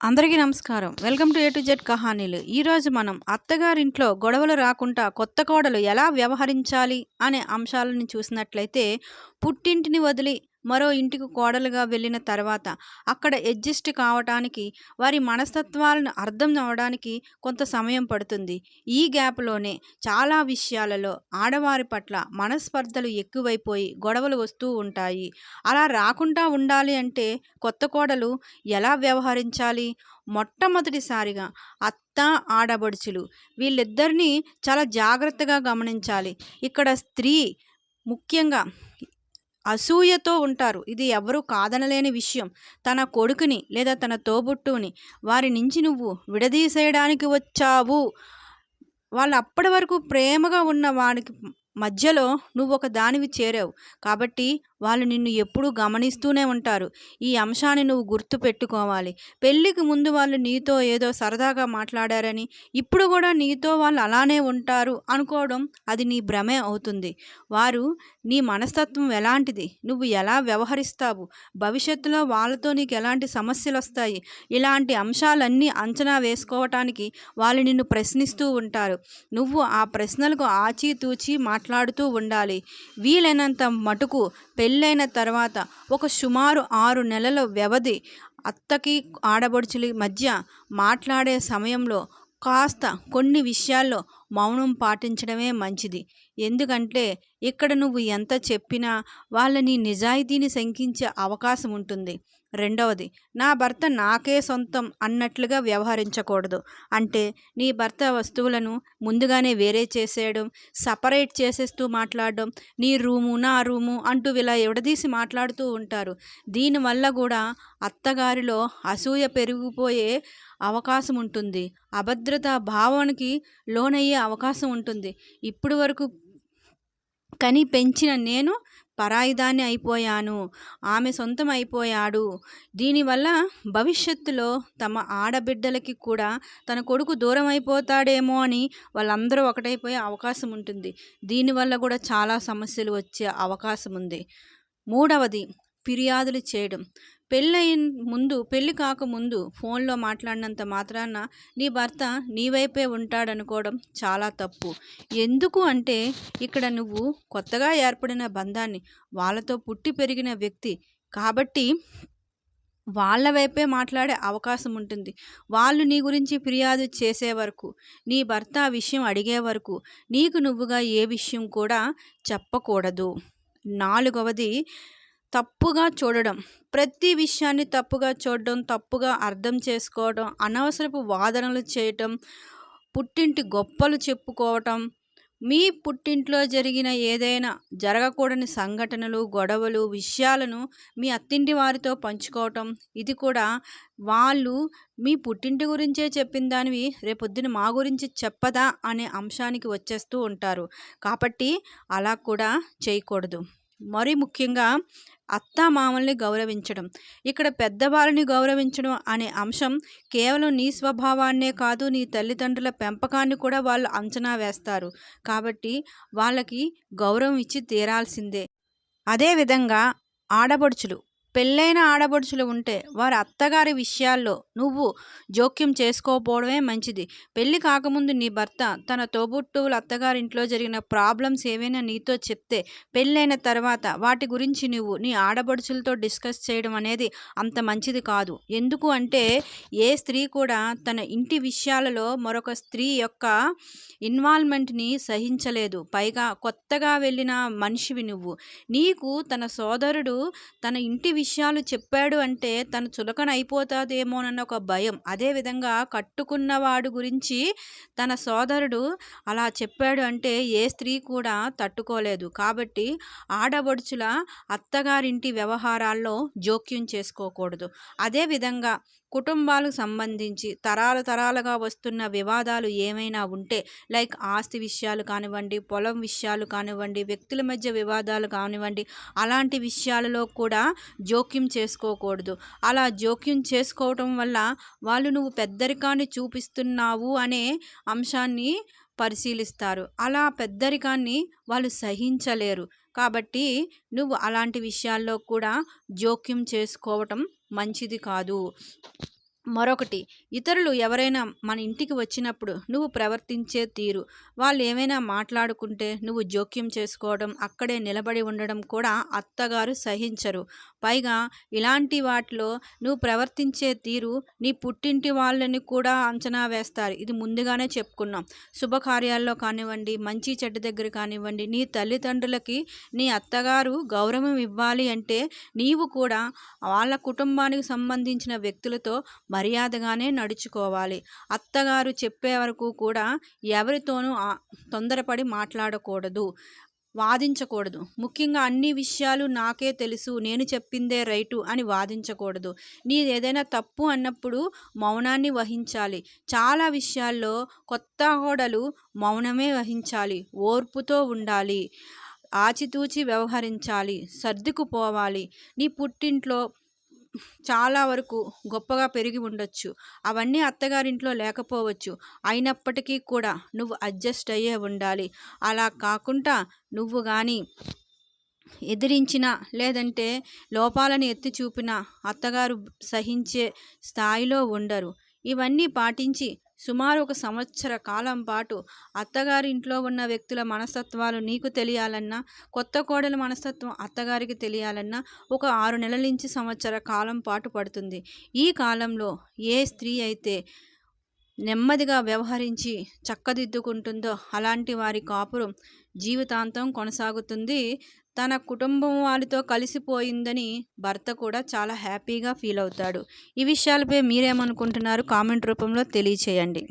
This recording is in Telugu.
అందరికీ నమస్కారం. Welcome to A to Z కహానీలు. ఈరోజు మనం అత్తగారింట్లో గొడవలు రాకుండా కొత్త కోడలు ఎలా వ్యవహరించాలి అనే అంశాలను చూసినట్లయితే పుట్టింటిని వదిలి మరో ఇంటికి కోడలుగా వెళ్ళిన తర్వాత అక్కడ అడ్జస్ట్ కావటానికి వారి మనస్తత్వాలను అర్థం అవడానికి కొంత సమయం పడుతుంది. ఈ గ్యాప్లోనే చాలా విషయాలలో ఆడవారి పట్ల మనస్పర్ధలు ఎక్కువైపోయి గొడవలు వస్తూ ఉంటాయి. అలా రాకుండా ఉండాలి అంటే కొత్త కోడలు ఎలా వ్యవహరించాలి? మొట్టమొదటిసారిగా అత్త ఆడబడుచులు వీళ్ళిద్దరినీ చాలా జాగ్రత్తగా గమనించాలి. ఇక్కడ స్త్రీ ముఖ్యంగా అసూయతో ఉంటారు. ఇది ఎవరూ కాదనలేని విషయం. తన కొడుకుని లేదా తన తోబుట్టుని వారి నుంచి నువ్వు విడదీసేయడానికి వచ్చావు. వాళ్ళు అప్పటి వరకు ప్రేమగా ఉన్న వాడికి మధ్యలో నువ్వు ఒక దానివి చేరావు. కాబట్టి వాళ్ళు నిన్ను ఎప్పుడూ గమనిస్తూనే ఉంటారు. ఈ అంశాన్ని నువ్వు గుర్తు పెట్టుకోవాలి. పెళ్ళికి ముందు వాళ్ళు నీతో ఏదో సరదాగా మాట్లాడారని ఇప్పుడు కూడా నీతో వాళ్ళు అలానే ఉంటారు అనుకోవడం అది నీ భ్రమే అవుతుంది. వారు నీ మనస్తత్వం ఎలాంటిది? నువ్వు ఎలా వ్యవహరిస్తావు? భవిష్యత్తులో వాళ్ళతో నీకు ఎలాంటి సమస్యలు వస్తాయి? ఇలాంటి అంశాలన్నీ అంచనా వేసుకోవటానికి వాళ్ళు నిన్ను ప్రశ్నిస్తూ ఉంటారు. నువ్వు ఆ ప్రశ్నలకు ఆచితూచి మాట్లాడుతూ ఉండాలి. వీలైనంత మటుకు పెళ్ళైన తర్వాత ఒక సుమారు ఆరు నెలల వ్యవధి అత్తకి ఆడబడుచుల మధ్య మాట్లాడే సమయంలో కాస్త కొన్ని విషయాల్లో మౌనం పాటించడమే మంచిది. ఎందుకంటే ఇక్కడ నువ్వు ఎంత చెప్పినా వాళ్ళని నిజాయితీని శంకించే అవకాశం ఉంటుంది. రెండవది నా భర్త నాకే సొంతం అన్నట్లుగా వ్యవహరించకూడదు. అంటే నీ భర్త వస్తువులను ముందుగానే వేరే చేసేయడం సపరేట్ చేసేస్తూ మాట్లాడడం నీ రూము నా రూము అంటూ ఇలా విడదీసి మాట్లాడుతూ ఉంటారు. దీనివల్ల కూడా అత్తగారిలో అసూయ పెరిగిపోయే అవకాశం ఉంటుంది. అభద్రత భావానికి లోనయ్యే అవకాశం ఉంటుంది. ఇప్పుడు వరకు కని పెంచిన నేను పరాయిదాన్ని అయిపోయాను. ఆమె సొంతం అయిపోయాడు దీనివల్ల భవిష్యత్తులో తమ ఆడబిడ్డలకి కూడా తన కొడుకు దూరం అయిపోతాడేమో అని వాళ్ళందరూ ఒకటైపోయే అవకాశం ఉంటుంది. దీనివల్ల కూడా చాలా సమస్యలు వచ్చే అవకాశం ఉంది. మూడవది ఫిర్యాదులు చేయడం. పెళ్ళయిన ముందు పెళ్ళి కాకముందు ఫోన్లో మాట్లాడినంత మాత్రాన నీ భర్త నీ వైపే ఉంటాడనుకోవడం చాలా తప్పు. ఎందుకు అంటే ఇక్కడ నువ్వు కొత్తగా ఏర్పడిన బంధాన్ని వాళ్ళతో పుట్టి పెరిగిన వ్యక్తి కాబట్టి వాళ్ళ వైపే మాట్లాడే అవకాశం ఉంటుంది. వాళ్ళు నీ గురించి ఫిర్యాదు చేసే వరకు నీ భర్త ఆ విషయం అడిగే వరకు నీకు నువ్వుగా ఏ విషయం కూడా చెప్పకూడదు. నాలుగవది తప్పుగా చూడడం ప్రతి విషయాన్ని తప్పుగా చూడడం తప్పుగా అర్థం చేసుకోవడం అనవసరపు వాదనలు చేయటం పుట్టింటి గొప్పలు చెప్పుకోవటం మీ పుట్టింట్లో జరిగిన ఏదైనా జరగకూడని సంఘటనలు గొడవలు విషయాలను మీ అత్తింటి వారితో పంచుకోవటం ఇది కూడా వాళ్ళు మీ పుట్టింటి గురించే చెప్పిన దానివి రేపొద్దున మా గురించి చెప్పదా అనే అంశానికి వచ్చేస్తూ ఉంటారు. కాబట్టి అలా కూడా చేయకూడదు. మరీ ముఖ్యంగా అత్త మామల్ని గౌరవించడం. ఇక్కడ పెద్దవారిని గౌరవించడం అనే అంశం కేవలం నీ స్వభావాన్నే కాదు నీ తల్లిదండ్రుల పెంపకాన్ని కూడా వాళ్ళు అంచనా వేస్తారు. కాబట్టి వాళ్ళకి గౌరవం ఇచ్చి తీరాల్సిందే. అదేవిధంగా ఆడపడుచులు పెళ్ళైన ఆడబడుచులు ఉంటే వారి అత్తగారి విషయాల్లో నువ్వు జోక్యం చేసుకోకపోవడమే మంచిది. పెళ్ళి కాకముందు నీ భర్త తన తోబుట్టువుల అత్తగారింట్లో జరిగిన ప్రాబ్లమ్స్ ఏవైనా నీతో చెప్తే పెళ్ళైన తర్వాత వాటి గురించి నువ్వు నీ ఆడబడుచులతో డిస్కస్ చేయడం అనేది అంత మంచిది కాదు. ఎందుకు అంటే ఏ స్త్రీ కూడా తన ఇంటి విషయాలలో మరొక స్త్రీ యొక్క ఇన్వాల్వ్మెంట్ని సహించలేదు. పైగా కొత్తగా వెళ్ళిన మనిషివి నువ్వు. నీకు తన సోదరుడు తన ఇంటి విషయాలు చెప్పాడు అంటే తను చులకన అయిపోతాదేమోనన్న ఒక భయం. అదేవిధంగా కట్టుకున్నవాడు గురించి తన సోదరుడు అలా చెప్పాడు అంటే ఏ స్త్రీ కూడా తట్టుకోలేదు. కాబట్టి ఆడబడుచుల అత్తగారింటి వ్యవహారాల్లో జోక్యం చేసుకోకూడదు. అదేవిధంగా కుటుంబాలకు సంబంధించి తరాల తరాలుగా వస్తున్న వివాదాలు ఏమైనా ఉంటే లైక్ ఆస్తి విషయాలు కానివ్వండి పొలం విషయాలు కానివ్వండి వ్యక్తుల మధ్య వివాదాలు కానివ్వండి అలాంటి విషయాలలో కూడా జోక్యం చేసుకోకూడదు. అలా జోక్యం చేసుకోవటం వల్ల వాళ్ళు నువ్వు పెద్దరికాన్ని చూపిస్తున్నావు అనే అంశాన్ని పరిశీలిస్తారు. అలా పెద్దరికాన్ని వాళ్ళు సహించలేరు. కాబట్టి నువ్వు అలాంటి విషయాల్లో కూడా జోక్యం చేసుకోవటం మంచిది కాదు. మరొకటి ఇతరులు ఎవరైనా మన ఇంటికి వచ్చినప్పుడు నువ్వు ప్రవర్తించే తీరు. వాళ్ళు ఏమైనా మాట్లాడుకుంటే నువ్వు జోక్యం చేసుకోవడం అక్కడే నిలబడి ఉండడం కూడా అత్తగారు సహించరు. పైగా ఇలాంటి వాటిలో నువ్వు ప్రవర్తించే తీరు నీ పుట్టింటి వాళ్ళని కూడా అంచనా వేస్తారు. ఇది ముందుగానే చెప్పుకున్నాం. శుభకార్యాల్లో కానివ్వండి మంచి చెడ్డ దగ్గర కానివ్వండి నీ తల్లిదండ్రులకి నీ అత్తగారు గౌరవం ఇవ్వాలి అంటే నీవు కూడా వాళ్ళ కుటుంబానికి సంబంధించిన వ్యక్తులతో మర్యాదగానే నడుచుకోవాలి. అత్తగారు చెప్పే వరకు కూడా ఎవరితోనూ తొందరపడి మాట్లాడకూడదు వాదించకూడదు. ముఖ్యంగా అన్ని విషయాలు నాకే తెలుసు నేను చెప్పిందే రైటు అని వాదించకూడదు. నీది ఏదైనా తప్పు అన్నప్పుడు మౌనాన్ని వహించాలి. చాలా విషయాల్లో కొత్త కోడలు మౌనమే వహించాలి. ఓర్పుతో ఉండాలి. ఆచితూచి వ్యవహరించాలి. సర్దుకుపోవాలి. నీ పుట్టింట్లో చాలా వరకు గొప్పగా పెరిగి ఉండొచ్చు. అవన్నీ అత్తగారింట్లో లేకపోవచ్చు. అయినప్పటికీ కూడా నువ్వు అడ్జస్ట్ అయ్యే ఉండాలి. అలా కాకుండా నువ్వు కానీ ఎదిరించిన లేదంటే లోపాలను ఎత్తి చూపిన అత్తగారు సహించే స్థాయిలో ఉండరు. ఇవన్నీ పాటించి సుమారు ఒక సంవత్సర కాలం పాటు అత్తగారింట్లో ఉన్న వ్యక్తుల మనస్తత్వాలు నీకు తెలియాలన్నా కొత్త కోడల మనస్తత్వం అత్తగారికి తెలియాలన్నా ఒక ఆరు నెలల నుంచి సంవత్సర కాలం పాటు పడుతుంది. ఈ కాలంలో ఏ స్త్రీ అయితే నెమ్మదిగా వ్యవహరించి చక్కదిద్దుకుంటుందో అలాంటి వారి కాపురం జీవితాంతం కొనసాగుతుంది. తన కుటుంబం వాళ్ళతో కలిసిపోయిందని భర్త కూడా చాలా హ్యాపీగా ఫీల్ అవుతాడు. ఈ విషయాలపై మీరేమనుకుంటున్నారు కామెంట్ రూపంలో తెలియచేయండి.